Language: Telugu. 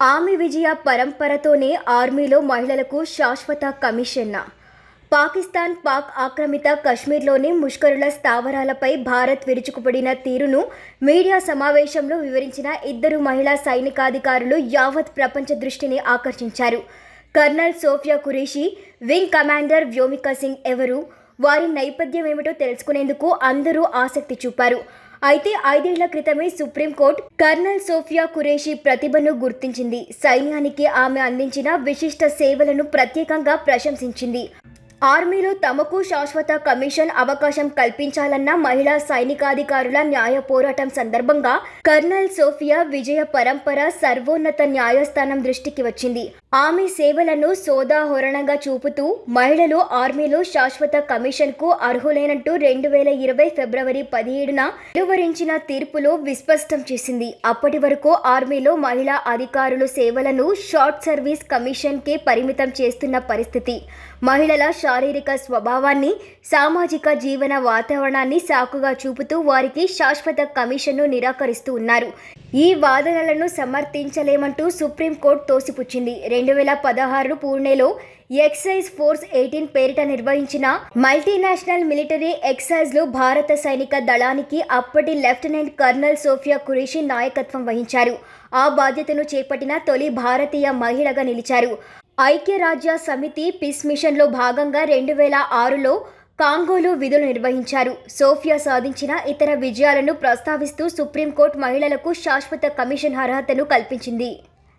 ఆమె విజయ పరంపరతోనే ఆర్మీలో మహిళలకు శాశ్వత కమిషన్న పాకిస్తాన్ పాక్ ఆక్రమిత కశ్మీర్లోని ముష్కరుల స్థావరాలపై భారత్ విరుచుకుపడిన తీరును మీడియా సమావేశంలో వివరించిన ఇద్దరు మహిళా సైనికాధికారులు యావత్ ప్రపంచ దృష్టిని ఆకర్షించారు. Colonel Sofiya Qureshi wing commander Vyomika Singh ఎవరు వారి నేపథ్యం ఏమిటో తెలుసుకునేందుకు అందరూ ఆసక్తి చూపారు. అయితే ఐదేళ్ళ క్రితమే సుప్రీంకోర్టు కర్నల్ సోఫియా కురేషి ప్రతిభను గుర్తించింది. సైన్యానికి ఆమె అందించిన విశిష్ట సేవలను ప్రత్యేకంగా ప్రశంసించింది. ఆర్మీలో తమకు శాశ్వత కమిషన్ అవకాశం కల్పించాలన్న మహిళా సైనికాధికారుల న్యాయ పోరాటం సందర్భంగా కర్నల్ సోఫియా విజయ పరంపర సర్వోన్నత న్యాయస్థానం దృష్టికి వచ్చింది. ఆమె సేవలను సోదాహరణంగా చూపుతూ మహిళలు ఆర్మీలో శాశ్వత కమిషన్కు అర్హులైనట్టు అర్హులేనంటూ రెండు వేల ఇరవై ఫిబ్రవరి పదిహేడున వెలువరించిన తీర్పులో విస్పష్టం చేసింది. అప్పటి వరకు ఆర్మీలో మహిళా అధికారులు సేవలను షార్ట్ సర్వీస్ కమిషన్కే పరిమితం చేస్తున్న పరిస్థితి. మహిళల శారీరక స్వభావాన్ని సామాజిక జీవన వాతావరణాన్ని సాకుగా చూపుతూ వారికి శాశ్వత కమిషన్ను నిరాకరిస్తూ ఉన్నారు. ఈ వాదనలను సమర్థించలేమంటూ సుప్రీంకోర్టు తోసిపుచ్చింది. రెండు రెండు వేల పదహారు పూణేలో ఎక్సైజ్ ఫోర్స్ ఎయిటీన్ పేరిట నిర్వహించిన మల్టీనేషనల్ మిలిటరీ ఎక్సైజ్లో భారత సైనిక దళానికి అప్పటి లెఫ్టినెంట్ కర్నల్ సోఫియా కురేషి నాయకత్వం వహించారు. ఆ బాధ్యతను చేపట్టిన తొలి భారతీయ మహిళగా నిలిచారు. ఐక్యరాజ్య సమితి పిస్ మిషన్లో భాగంగా రెండు వేల ఆరులో కాంగోలో విధులు నిర్వహించారు. సోఫియా సాధించిన ఇతర విజయాలను ప్రస్తావిస్తూ సుప్రీంకోర్టు మహిళలకు శాశ్వత కమిషన్ అర్హతను కల్పించింది.